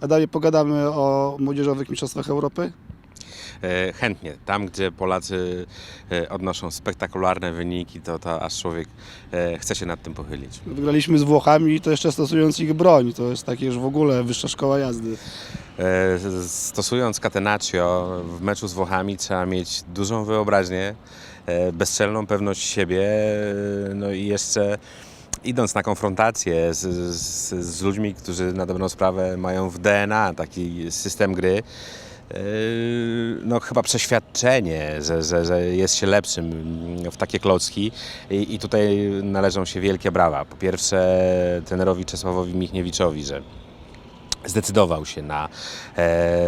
Adamie, pogadamy o młodzieżowych mistrzostwach Europy? E, Chętnie. Tam, gdzie Polacy e, odnoszą spektakularne wyniki, to, to aż człowiek e, chce się nad tym pochylić. Wygraliśmy z Włochami i to jeszcze stosując ich broń. To jest takie już w ogóle wyższa szkoła jazdy. Stosując catenaccio w meczu z Włochami trzeba mieć dużą wyobraźnię, bezczelną pewność siebie, no i jeszcze idąc na konfrontację z, z, z ludźmi, którzy na dobrą sprawę mają w DNA taki system gry, e, no chyba przeświadczenie, że, że, że jest się lepszym w takie klocki I, i tutaj należą się wielkie brawa. Po pierwsze trenerowi Czesławowi Michniewiczowi, że zdecydował się na e,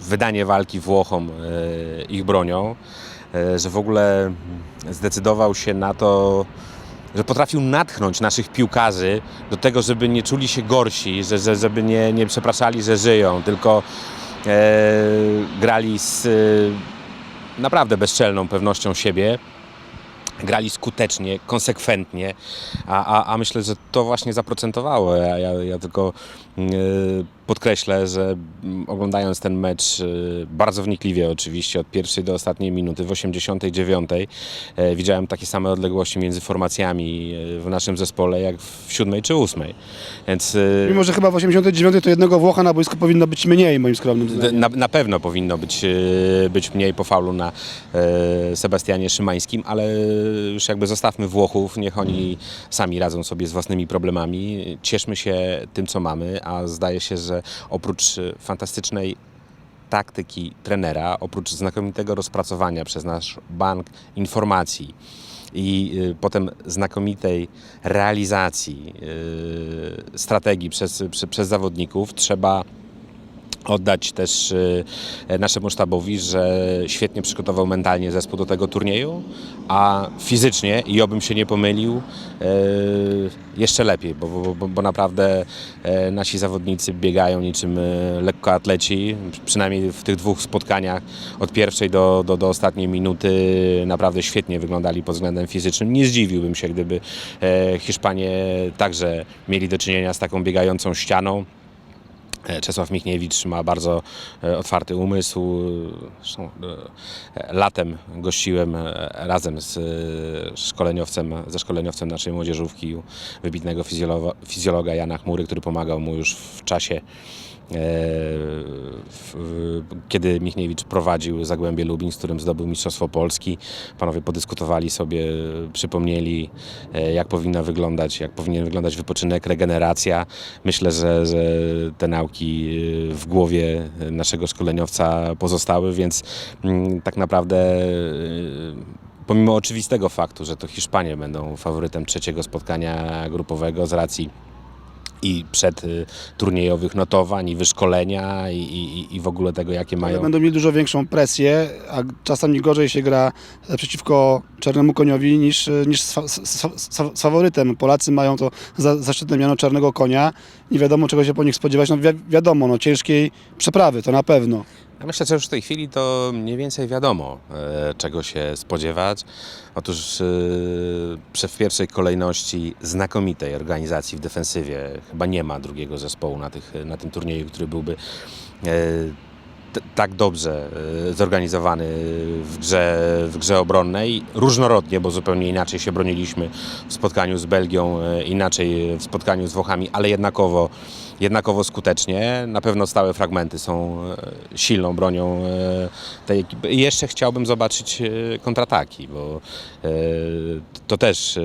wydanie walki Włochom e, ich bronią, e, że w ogóle zdecydował się na to, że potrafił natchnąć naszych piłkarzy do tego, żeby nie czuli się gorsi, że, że, żeby nie, nie przepraszali, że żyją, tylko e, grali z e, naprawdę bezczelną pewnością siebie grali skutecznie, konsekwentnie, a, a, a myślę, że to właśnie zaprocentowało. Ja, ja, ja tylko yy, podkreślę, że mm, oglądając ten mecz yy, bardzo wnikliwie oczywiście, od pierwszej do ostatniej minuty, w 89 yy, widziałem takie same odległości między formacjami yy, w naszym zespole, jak w siódmej czy ósmej. Więc yy, Mimo, że chyba w 89 to jednego Włocha na boisku powinno być mniej, moim skromnym zdaniem. na, na pewno powinno być, e, być mniej po faulu na e, Sebastianie Szymańskim, ale już jakby zostawmy Włochów, niech oni sami radzą sobie z własnymi problemami. Cieszmy się tym, co mamy, a zdaje się, że oprócz e, fantastycznej taktyki trenera, oprócz znakomitego rozpracowania przez nasz bank informacji i y, potem znakomitej realizacji y, strategii przez, przez zawodników, trzeba oddać też y, naszemu sztabowi, że świetnie przygotował mentalnie zespół do tego turnieju, a fizycznie, i obym się nie pomylił, y, jeszcze lepiej, bo, bo, bo, naprawdę y, nasi zawodnicy biegają niczym lekkoatleci, przynajmniej w tych dwóch spotkaniach od pierwszej do, do, do ostatniej minuty naprawdę świetnie wyglądali pod względem fizycznym. Nie zdziwiłbym się, gdyby e, Hiszpanie także mieli do czynienia z taką biegającą ścianą. E, Czesław Michniewicz ma bardzo e, otwarty umysł. Zresztą, e, Latem gościłem razem z szkoleniowcem, ze szkoleniowcem naszej młodzieżówki, wybitnego fizjologa, Jana Chmury, który pomagał mu już w czasie, kiedy Michniewicz prowadził Zagłębie Lubin, z którym zdobył Mistrzostwo Polski. Panowie podyskutowali sobie, przypomnieli, e, jak powinna wyglądać, jak powinien wyglądać wypoczynek, regeneracja. Myślę, że, że te nauki e, w głowie naszego szkoleniowca pozostały, więc mm, tak naprawdę e, pomimo oczywistego faktu, że to Hiszpanie będą faworytem trzeciego spotkania grupowego z racji i przed y, turniejowych notowań, i wyszkolenia, i, i, i w ogóle tego, jakie Ale mają. będą mieli dużo większą presję, a czasami gorzej się gra przeciwko czarnemu koniowi niż, niż z, fa- z, z, z faworytem. Polacy mają to za, zaszczytne miano czarnego konia. Nie wiadomo, czego się po nich spodziewać. No wi wiadomo, no, ciężkiej przeprawy, to na pewno. Ja myślę, że już w tej chwili to mniej więcej wiadomo, e, czego się spodziewać. Otóż e, w pierwszej kolejności znakomitej organizacji w defensywie. Chyba nie ma drugiego zespołu na, tych, na tym turnieju, który byłby e, tak dobrze e, zorganizowany w grze, w grze obronnej. Różnorodnie, bo zupełnie inaczej się broniliśmy w spotkaniu z Belgią, e, inaczej w spotkaniu z Włochami, ale jednakowo, jednakowo skutecznie. Na pewno stałe fragmenty są e, silną bronią tej ekipy. I jeszcze chciałbym zobaczyć kontrataki, bo to też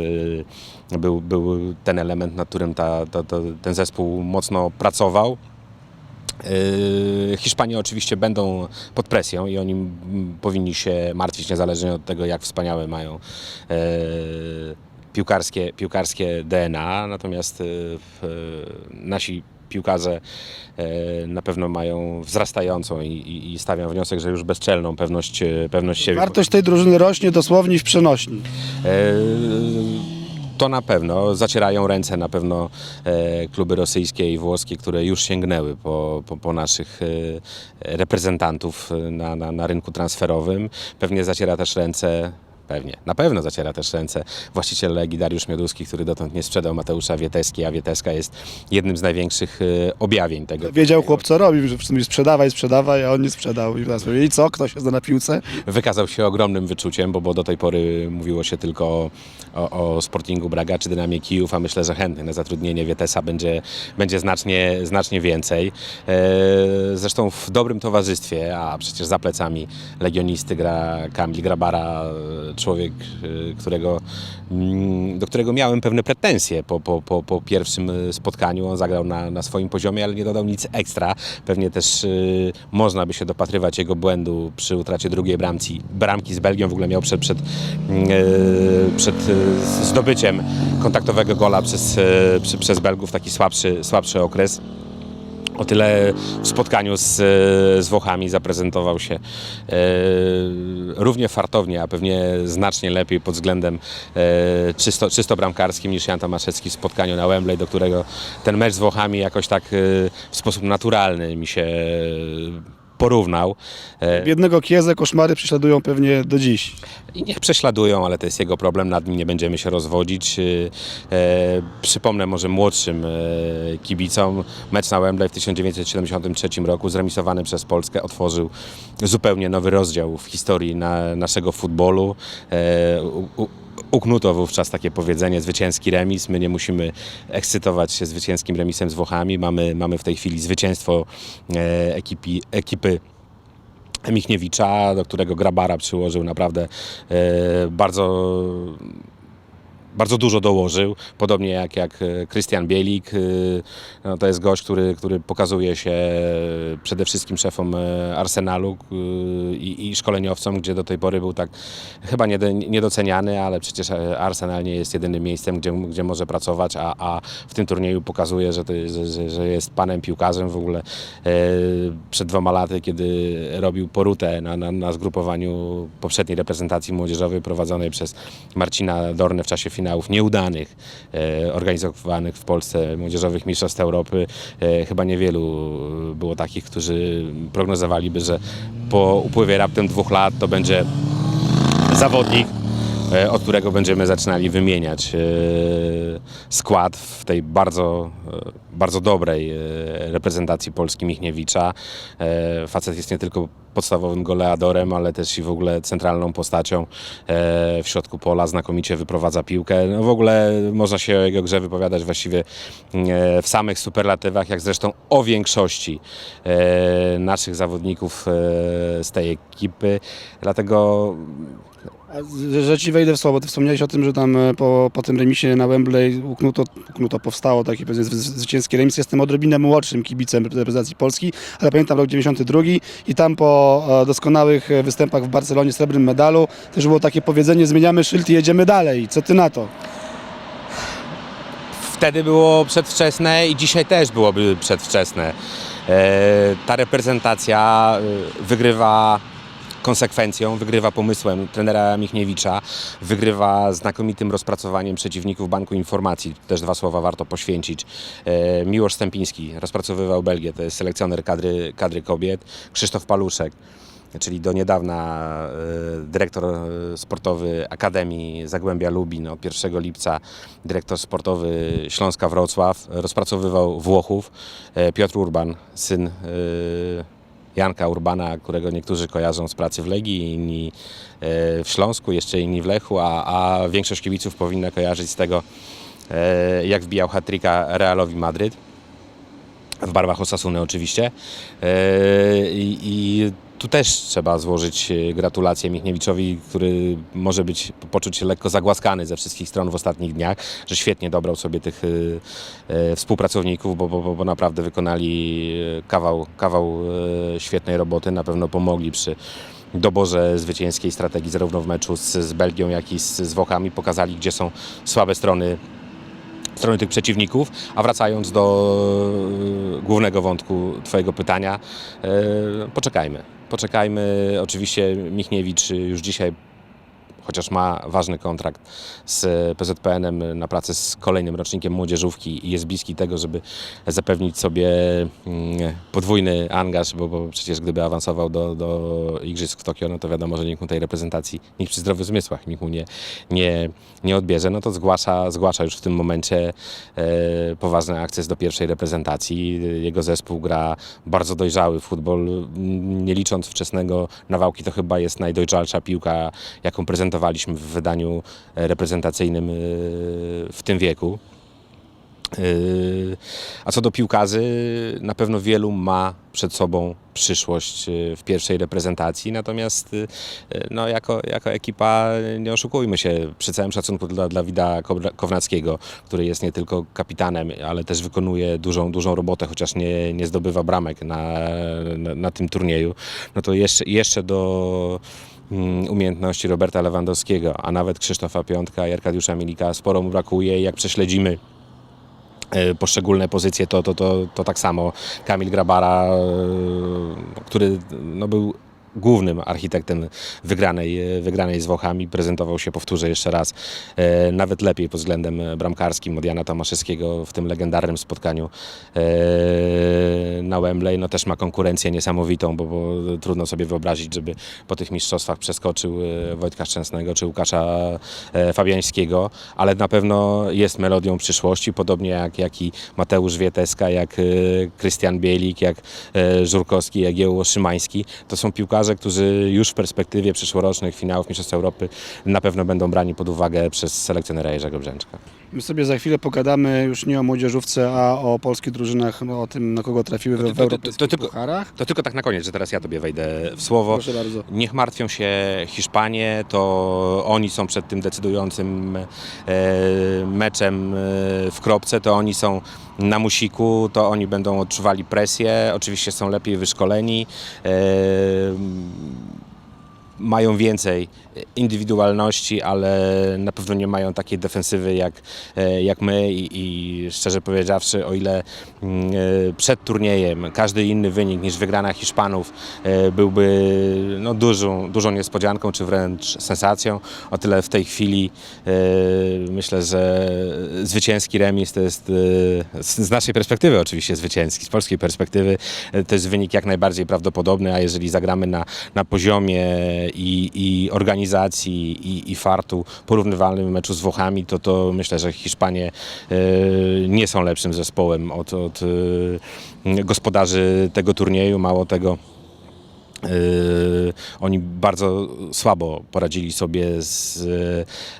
był, był ten element, nad którym ta, ta, ta, ten zespół mocno pracował. Yy, Hiszpanie oczywiście będą pod presją i oni mm, powinni się martwić niezależnie od tego, jak wspaniałe mają yy, piłkarskie, piłkarskie DNA, natomiast yy, nasi piłkarze na pewno mają wzrastającą i, i, stawiam wniosek, że już bezczelną pewność, pewność siebie. Wartość tej drużyny rośnie dosłownie w przenośni. E, To na pewno. Zacierają ręce na pewno e, kluby rosyjskie i włoskie, które już sięgnęły po, po, po naszych e, reprezentantów na, na, na rynku transferowym. Pewnie zaciera też ręce Pewnie. Na pewno zaciera też ręce właściciel Legii Dariusz Mioduski, który dotąd nie sprzedał Mateusza Wieteski, a Wieteska jest jednym z największych e, objawień tego. Wiedział chłop co robi, że w sumie sprzedawaj, sprzedawaj, a on nie sprzedał. I teraz mówi, i co, kto się zna na piłce? Wykazał się ogromnym wyczuciem, bo, bo do tej pory mówiło się tylko o, o, o Sportingu Braga czy Dynamie Kijów, a myślę, że chętnych na zatrudnienie Wietesa będzie, będzie znacznie, znacznie więcej. E, zresztą w dobrym towarzystwie, a przecież za plecami legionisty gra Kamil Grabara, e, człowiek, e, którego, mm, do którego miałem pewne pretensje po, po, po, po pierwszym e, spotkaniu. On zagrał na, na swoim poziomie, ale nie dodał nic ekstra. Pewnie też e, można by się dopatrywać jego błędu przy utracie drugiej bramki, bramki z Belgią. W ogóle miał przed, przed, mm, przed zdobyciem kontaktowego gola przez, przez Belgów taki słabszy, słabszy okres. O tyle w spotkaniu z, z Włochami zaprezentował się e, równie fartownie, a pewnie znacznie lepiej pod względem e, czysto, czysto bramkarskim niż Jan Tomaszewski w spotkaniu na Wembley, do którego ten mecz z Włochami jakoś tak e, w sposób naturalny mi się porównał. E, Biednego Kiezę koszmary prześladują pewnie do dziś. i niech prześladują, ale to jest jego problem, nad nim nie będziemy się rozwodzić. Yy, E, przypomnę może młodszym e, kibicom, mecz na Wembley w 1973 roku zremisowany przez Polskę otworzył zupełnie nowy rozdział w historii na, naszego futbolu. Uknuto wówczas takie powiedzenie, zwycięski remis. My nie musimy ekscytować się zwycięskim remisem z Włochami. Mamy, mamy w tej chwili zwycięstwo e, ekipi, ekipy Michniewicza, do którego Grabara przyłożył naprawdę e, bardzo bardzo dużo dołożył, podobnie jak, jak e, Krystian Bielik. e, No, to jest gość, który, który pokazuje się przede wszystkim szefom e, Arsenalu e, i, i szkoleniowcom, gdzie do tej pory był tak chyba niedoceniany, ale przecież e, Arsenal nie jest jedynym miejscem, gdzie, gdzie może pracować, a, a w tym turnieju pokazuje, że, to, że, że, jest panem piłkarzem w ogóle. E, Przed dwoma laty, kiedy robił porutę na, na, na zgrupowaniu poprzedniej reprezentacji młodzieżowej prowadzonej przez Marcina Dornę w czasie finałów nieudanych, e, organizowanych w Polsce młodzieżowych mistrzostw Europy. E, chyba niewielu było takich, którzy prognozowaliby, że po upływie raptem dwóch lat to będzie zawodnik, e, od którego będziemy zaczynali wymieniać skład w tej bardzo, bardzo dobrej reprezentacji Polski Michniewicza. Facet jest nie tylko podstawowym goleadorem, ale też i w ogóle centralną postacią e, w środku pola, znakomicie wyprowadza piłkę. No w ogóle można się o jego grze wypowiadać właściwie e, w samych superlatywach, jak zresztą o większości e, naszych zawodników z tej ekipy. Dlatego że ci wejdę w słowo, ty wspomniałeś o tym, że tam po, po tym remisie na Wembley uknuto, uknuto powstało taki powiedzmy zwy- zwycięski remis. Jestem odrobinę młodszym kibicem reprezentacji Polski, ale pamiętam rok 92 i tam po e, doskonałych e, występach w Barcelonie, srebrnym medalu, też było takie powiedzenie, zmieniamy szyld i jedziemy dalej. Co ty na to? wtedy było przedwczesne i dzisiaj też byłoby przedwczesne. E, Ta reprezentacja wygrywa konsekwencją, wygrywa pomysłem trenera Michniewicza, wygrywa znakomitym rozpracowaniem przeciwników Banku Informacji. Też dwa słowa warto poświęcić. E, Miłosz Stępiński rozpracowywał Belgię, to jest selekcjoner kadry, kadry kobiet. Krzysztof Paluszek, czyli do niedawna e, dyrektor e, sportowy Akademii Zagłębia Lubin, od 1 lipca dyrektor sportowy Śląska Wrocław, rozpracowywał Włochów. Piotr Urban, syn Janka Urbana, którego niektórzy kojarzą z pracy w Legii, inni e, w Śląsku, jeszcze inni w Lechu, a, a większość kibiców powinna kojarzyć z tego, e, jak wbijał hat-tricka Realowi Madryt w barwach Osasuny oczywiście. E, I, I tu też trzeba złożyć e, gratulacje Michniewiczowi, który może być, poczuć się lekko zagłaskany ze wszystkich stron w ostatnich dniach, że świetnie dobrał sobie tych e, e, współpracowników, bo, bo, bo- naprawdę wykonali kawał, kawał świetnej roboty, na pewno pomogli przy doborze zwycięskiej strategii zarówno w meczu z, z Belgią, jak i z, z Włochami, pokazali gdzie są słabe strony strony tych przeciwników. A wracając do głównego wątku Twojego pytania, poczekajmy. Poczekajmy. Oczywiście Michniewicz już dzisiaj chociaż ma ważny kontrakt z PZPN-em na pracę z kolejnym rocznikiem młodzieżówki i jest bliski tego, żeby zapewnić sobie mm, podwójny angaż, bo, bo przecież gdyby awansował do, do Igrzysk w Tokio, no to wiadomo, że nikt mu tej reprezentacji, nikt przy zdrowych zmysłach, nikt mu nie, nie, nie odbierze, no to zgłasza, zgłasza już w tym momencie e, poważny akces do pierwszej reprezentacji. Jego zespół gra bardzo dojrzały futbol, nie licząc wczesnego nawałki, to chyba jest najdojrzalsza piłka, jaką w wydaniu e, reprezentacyjnym e, w tym wieku. Yy, A co do piłkarzy, na pewno wielu ma przed sobą przyszłość w pierwszej reprezentacji, natomiast no, jako, jako ekipa nie oszukujmy się, przy całym szacunku dla, dla Wida Kownackiego, który jest nie tylko kapitanem, ale też wykonuje dużą, dużą robotę, chociaż nie, nie zdobywa bramek na, na, na tym turnieju, no to jeszcze, jeszcze do umiejętności Roberta Lewandowskiego, a nawet Krzysztofa Piątka i Arkadiusza Milika. Sporo mu brakuje i jak prześledzimy e, poszczególne pozycje, to, to, to, to tak samo. Kamil Grabara, e, który no, był głównym architektem wygranej, wygranej z Włochami, prezentował się, powtórzę jeszcze raz, e, nawet lepiej pod względem bramkarskim od Jana Tomaszewskiego w tym legendarnym spotkaniu e, na Wembley. No też ma konkurencję niesamowitą, bo, bo trudno sobie wyobrazić, żeby po tych mistrzostwach przeskoczył e, Wojtka Szczęsnego czy Łukasza Fabiańskiego, ale na pewno jest melodią przyszłości, podobnie jak, jak i Mateusz Wieteska, jak Krystian Bielik, jak Żurkowski, jak Jeło Szymański. To są piłkarze, którzy już w perspektywie przyszłorocznych finałów Mistrzostw Europy na pewno będą brani pod uwagę przez selekcjonera Jerzego Brzęczka. My sobie za chwilę pogadamy już nie o młodzieżówce, a o polskich drużynach, no, o tym, na kogo trafiły w, to- w to- europejskich to tylko- pucharach. To tylko tak na koniec, że teraz ja Tobie wejdę w słowo. Proszę bardzo. Niech martwią się Hiszpanie, to oni są przed tym decydującym e, meczem e, w kropce, to oni są na musiku, to oni będą odczuwali presję, oczywiście są lepiej wyszkoleni, e, mają więcej indywidualności, ale na pewno nie mają takiej defensywy jak, e, jak my i, i szczerze powiedziawszy, o ile mm, e, przed turniejem każdy inny wynik niż wygrana Hiszpanów e, byłby no, dużą, dużą niespodzianką, czy wręcz sensacją, o tyle w tej chwili myślę, że zwycięski remis to jest z, naszej perspektywy oczywiście zwycięski, z polskiej perspektywy to jest wynik jak najbardziej prawdopodobny, a jeżeli zagramy na, na poziomie i, i organizacji i, i fartu porównywalnym meczu z Włochami, to, to myślę, że Hiszpanie e, nie są lepszym zespołem od, od e, gospodarzy tego turnieju, mało tego. Yy, oni bardzo słabo poradzili sobie z.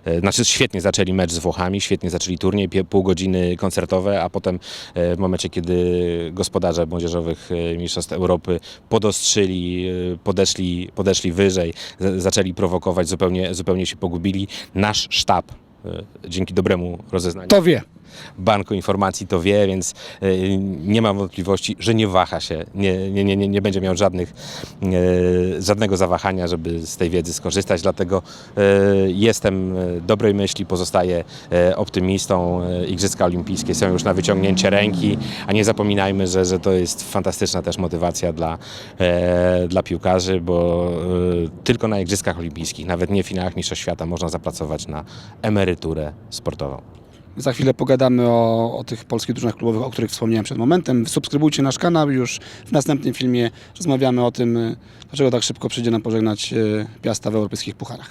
Yy, znaczy, świetnie zaczęli mecz z Włochami, świetnie zaczęli turniej, pół godziny koncertowe, a potem yy, w momencie, kiedy gospodarze młodzieżowych yy, Mistrzostw Europy podostrzyli, podeszli, podeszli wyżej, zaczęli prowokować, zupełnie, zupełnie się pogubili. Nasz sztab. Dzięki dobremu rozeznaniu To wie. Banku informacji to wie, więc y, nie mam wątpliwości, że nie waha się, nie, nie, nie, nie- będzie miał żadnych, y, żadnego zawahania, żeby z tej wiedzy skorzystać, dlatego y, jestem dobrej myśli, pozostaję optymistą. Igrzyska Olimpijskie są już na wyciągnięcie ręki, a nie zapominajmy, że, że to jest fantastyczna też motywacja dla, e, dla piłkarzy, bo tylko na Igrzyskach Olimpijskich, nawet nie w finałach Mistrzostw Świata, można zapracować na emeryturę sportową. Za chwilę pogadamy o, o tych polskich drużynach klubowych, o których wspomniałem przed momentem. Subskrybujcie nasz kanał. Już w następnym filmie rozmawiamy o tym, dlaczego tak szybko przyjdzie nam pożegnać y, Piasta w europejskich pucharach.